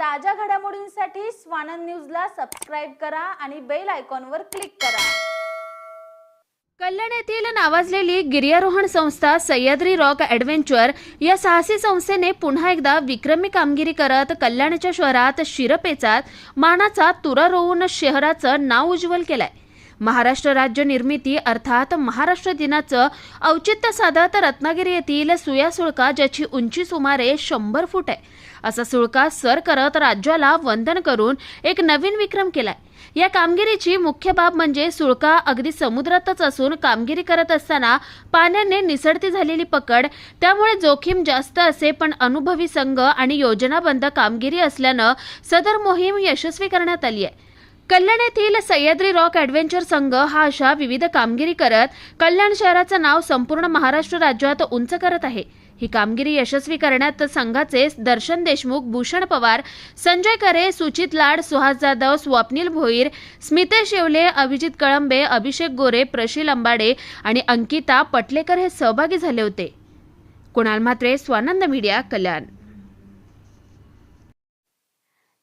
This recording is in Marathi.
ताज्या घडामोडींसाठी स्वानंद न्यूजला सबस्क्राईब करा आणि बेल आयकॉनवर क्लिक करा. कल्याण येथील नावाजलेली गिर्यारोहण संस्था सह्याद्री रॉक ॲडव्हेंचर या साहसी संस्थेने पुन्हा एकदा विक्रमी कामगिरी करत कल्याणच्या शहरात शिरपेचात मानाचा तुरा रोवून शहराचं नाव उज्ज्वल केलंय. महाराष्ट्र राज्य निर्मिती अर्थात महाराष्ट्र दिनाचं औचित्य साधत रत्नागिरी येथील सुया सुळका ज्याची उंची सुमारे शंभर फूट आहे. असा सुळका सर करत राज्याला वंदन करून एक नवीन विक्रम केलाय. या कामगिरीची मुख्य बाब म्हणजे सुळका अगदी समुद्रातच असून कामगिरी करत असताना पाण्याने निसडती झालेली पकड त्यामुळे जोखीम जास्त असे पण अनुभवी संघ आणि योजनाबद्ध कामगिरी असल्यानं सदर मोहीम यशस्वी करण्यात आली आहे. कल्याण येथील सह्याद्री रॉक ॲडव्हेंचर संघ हा अशा विविध कामगिरी करत कल्याण शहराचं नाव संपूर्ण महाराष्ट्र राज्यात उंच करत आहे. ही कामगिरी यशस्वी करण्यात संघाचे दर्शन देशमुख भूषण पवार संजय करे सुचित लाड सुहास जाधव स्वप्नील भोईर स्मितेश येवले अभिजित कळंबे अभिषेक गोरे प्रशील अंबाडे आणि अंकिता पटलेकर हे सहभागी झाले होते. कुणाल म्हात्रे स्वानंद मीडिया कल्याण.